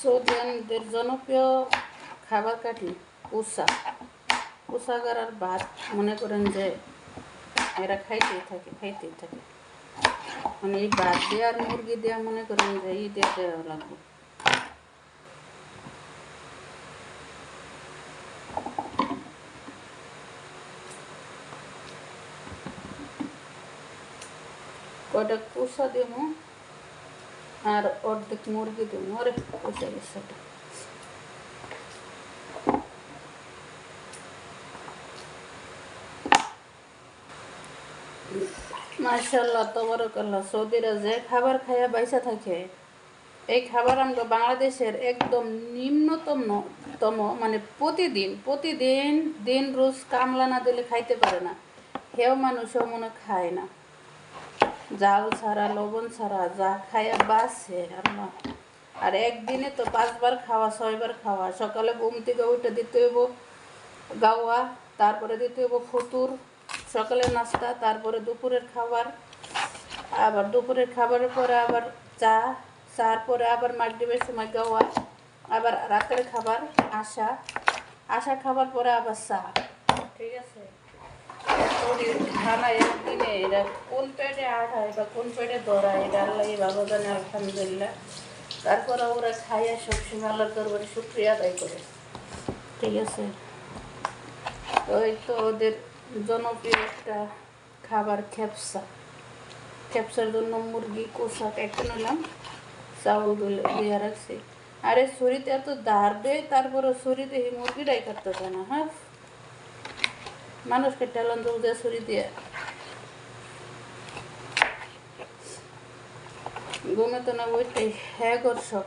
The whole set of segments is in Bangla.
সৌদিয়ানদের জনপ্রিয় খাবার কাটি উষা। উষাগার আর ভাত মনে করেন যে এরা খাইতেই থাকে খাইতেই থাকে। মানে এই ভাত দিয়ে আর মুরগি দেওয়া মনে করেন যে ই দিয়ে দেওয়া লাগবে। কয়টা কুসা দেবো? আর অর্ধেক মুরগি দেবো আরে কুসা গেছে এটা। মার্শাল্লাহ তবরকাল্লাহ সৌদিরা যে খাবার খাইয়া বাইসা থাকে, এই খাবার আমরা বাংলাদেশের একদম নিম্নতম তম মানে প্রতিদিন প্রতিদিন দিন রোজ কামলা না দিলে খাইতে পারে না কেউ মানুষও মনে খায় না জাল ছাড়া, লবণ ছাড়া, যা খাইয়া বাসে আল্লাহ আর একদিনে তো পাঁচবার খাওয়া, ছয়বার খাওয়া। সকালে ঘুম থেকে উঠে দিতে হইব গাওয়া, তারপরে দিতে হইব ফতুর সকালের নাস্তা, তারপরে দুপুরের খাবার। আবার দুপুরের খাবারের পরে আবার চা, চার পরে আবার মাগরিবের সময় গাওয়া, আবার রাতের খাবার, আশা। আশা খাবার পরে আবার চা, ঠিক আছে? শরীর জনপ্রিয় একটা খাবার খেপসা। খেপসার জন্য মুরগি কষা কেটে নিলাম। চাউলগুলো দিয়ে রাখছি। আরে ছুরিতে এত দাঁড় দেয় তারপরে ছুরিতে এই মুরগিটাই কাটতেছে না হ্যাঁ? মানুষকে টেলন দৌড় দিয়ে ছুরি দিয়ে। ঘুমে তো না ওইটাই হ্যাঁ কর সব।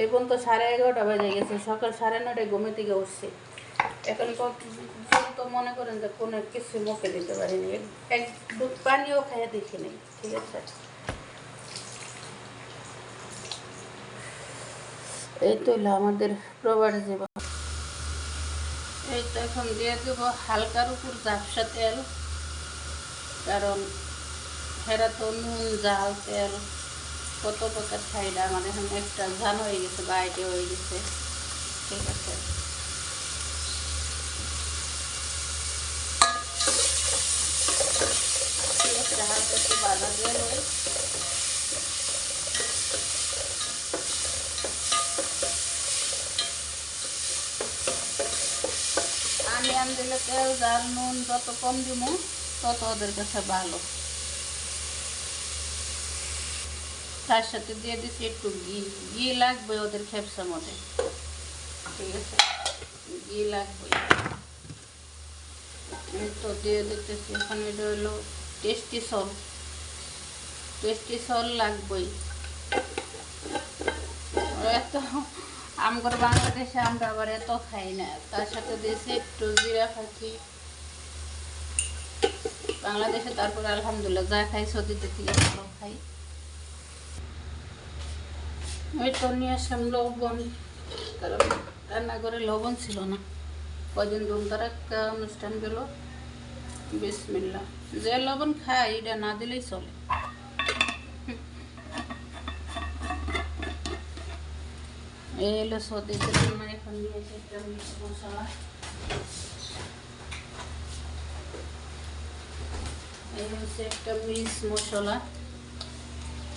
এই পর্যন্ত সাড়ে এগারোটা বেজে গেছে, সকাল সাড়ে নটায় ঘুমে থেকে উঠছি। এখন তো মনে করেন যে কোনো কিছু মুখে দিতে পারিনি। এক ডুব পানিও খাইয়ে দেখি নেই, ঠিক আছে? এই তো হলো আমাদের প্রবাস জীবন। এই এখন দিয়ে দেব হালকার উপর ঝাপসা তেল, কারণ হেরা তো নুন, জাল, তেল, কত প্রকার খাইলা মানে এখন একটা ঝান হয়ে গেছে বা আইডিয়া হয়ে গেছে। ঠিক আছে। হালকা একটু বাজা দিয়ে নেই দিলে তেল জাল নুন যত কম দিব তত ওদের কাছে ভালো। তার সাথে দিয়ে দিচ্ছি একটু ঘি। ঘি লাগবে ওদের খেপসার মধ্যে ঠিক আছে? ঘি লাগবে। তো দিয়ে দিতেছি, এখন এটা হলো টেস্টি সল। টেস্টি সল লাগবেই। এত আমগর বাংলাদেশে আমরা আবার এত খাই না। তার সাথে দিয়েছি একটু জিরা ফাঁকি। বাংলাদেশে তারপরে আলহামদুলিল্লাহ যা খাই সদিতে ভালো খাই। ওই তো নিয়ে আসলাম লবণ। কারণ রান্নাঘরে লবণ ছিল না। কদিন ধুম একটা অনুষ্ঠান গেল। বিসমিল্লা যে লবণ খায়, এটা না দিলেই চলে। এই হলো সদিতে জন্য এখন নিয়েছি একটা মিক্স মশলা এই হচ্ছে একটা মশলা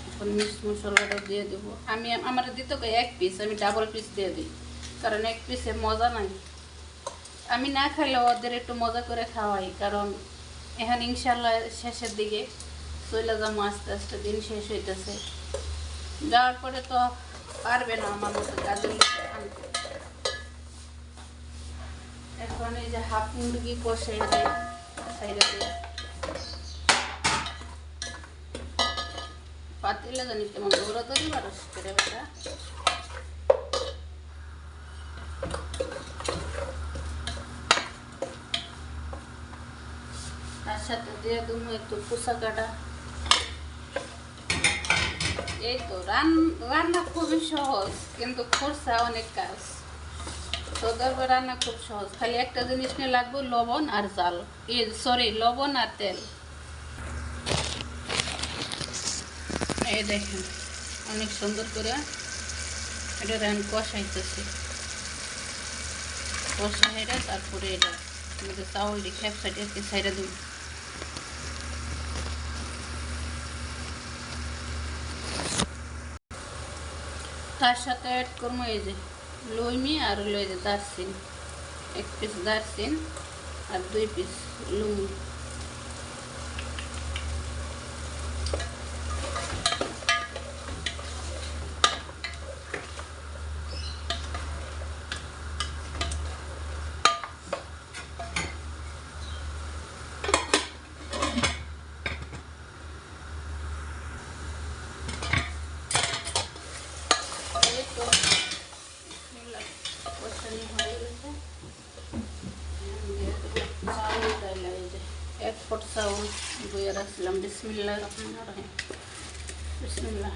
এখন মশলাটা দিয়ে আমি আমার এক পিস আমি ডাবল পিস দিয়ে দিই কারণ এক পিসে মজা নাই আমি না খাইলে ওদের একটু মজা করে খাওয়াই কারণ এখন ইনশাল্লাহ শেষের দিকে চলে যাব আস্তে আস্তে দিন শেষ হইতেছে যাওয়ার পরে তো পারবে না আমার মতো কাজের আনতে এখন এই যে হাফ মুরগি কষে সাইডে পাতিলে জানি কেমন দৌড়াদৌড়ি মানুষ করে বেটা। তার সাথে দিয়ে দেবো একটু কুসা কাটা এই তো, রান, রান্না খুবই সহজ, কিন্তু খরচা অনেক কাজ। সদর্ব রান্না খুব সহজ, খালি একটা জিনিস নিয়ে লাগবে লবণ আর জাল। এই সরি লবণ আর তেল। এই দেখেন, অনেক সুন্দর করে এটা এখন কষাইতেছি। কষাইটা তারপরে এটা চাউল দিয়ে খেপ সাইডে সাইডে দিব। তার সাথে অ্যাড করব এই যে লইমি আর লই যে দারচিন এক পিস দারচিন আর দুই পিস লুমি এই তো মিলা কষানি হয়ে গেছে চাউল ডাইলা এই যে এক ফট চাউল বইয়ে রাখছিলাম বিসমিল্লাহ রহমান রহিম বিসমিল্লাহ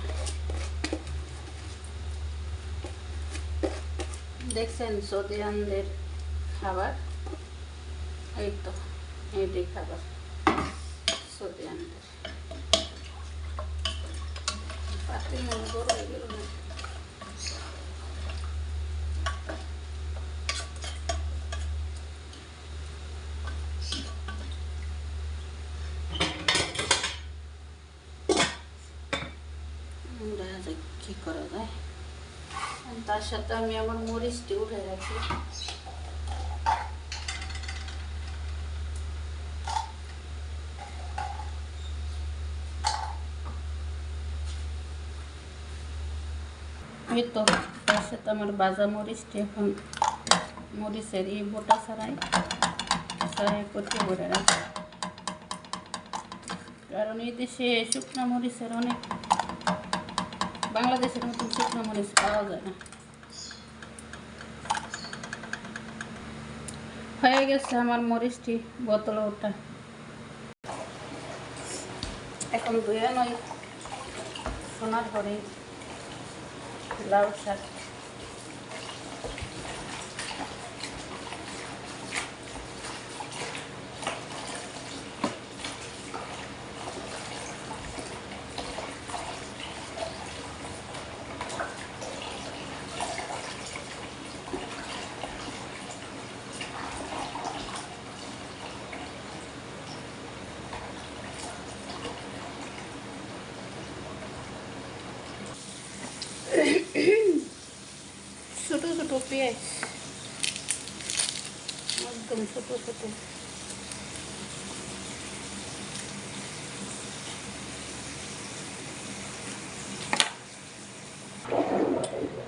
দেখছেন সৌদিয়ানদের খাবার এই তো এইটাই খাবার সৌদিয়ানদের পাতি মনে বড় হয়ে গেল না দেখা যাক কী করা যায় আর তার সাথে আমি আমার মরিচটি উঠে রাখি এই তো, তার সাথে আমার বাজা মরিচটি এখন মরিচের এই বোটা ছাড়াই ছাড়াই করতে ভরে রাখি কারণ এই দেশে শুকনা মরিচের অনেক, বাংলাদেশের মতন শুকনো মরিচ পাওয়া যায় না। হয়ে গেছে আমার মরিচটি বোতলে ওটা। এখন ধুয়ে নয় সোনার পরে লাউ শাক ছোটো ছোটো একদম ছোটো ছোটো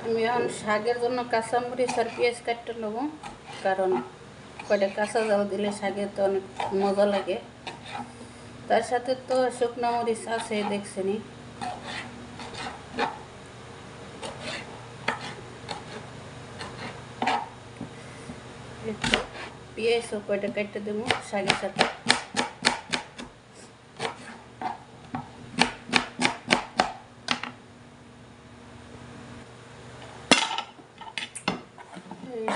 আমি এখন শাকের জন্য কাঁচামরিচ আর পেঁয়াজ কাটতে নেব কারণ কয়টা কাঁচা জাল দিলে শাকে তো অনেক মজা লাগে। তার সাথে তো শুকনো মরিচ আছে দেখছেনি পেঁয়াজও কয়টা কাটতে দেবো শাকের সাথে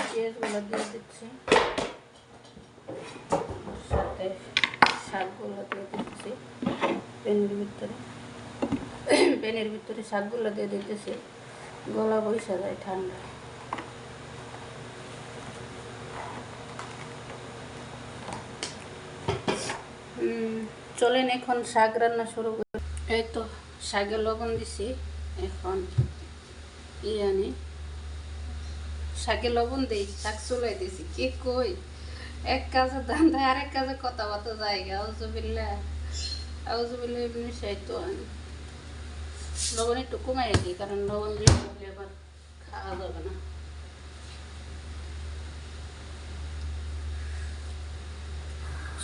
দিয়ে শাকগুলো দিয়ে ভিতরে প্যানের ভিতরে শাকগুলো দিয়ে দিতেছি গলা বৈশা যায় ঠান্ডা চলেন এখন শাক রান্না শুরু করি। এই তো শাকে লবণ দিছি, এখন ই আনি শাকে লবণ দিই, শাক চুলাই দিছি। কি কই? এক কাজে ধান্দা আরেক কাজে কথাবার্তা জায়গা আউজুবিল্লা আউজুবিল্লা এমনি সাইতো আমি লবণ একটু কমাই দিই, কারণ লবণ দিয়ে আবার খাওয়া যাবে না।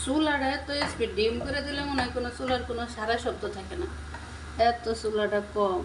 চুলাটা এত স্পিড ডিম করে দিলে মনে হয় কোনো চুলার কোনো সারা শব্দ থাকে না। এত চুলাটা কম।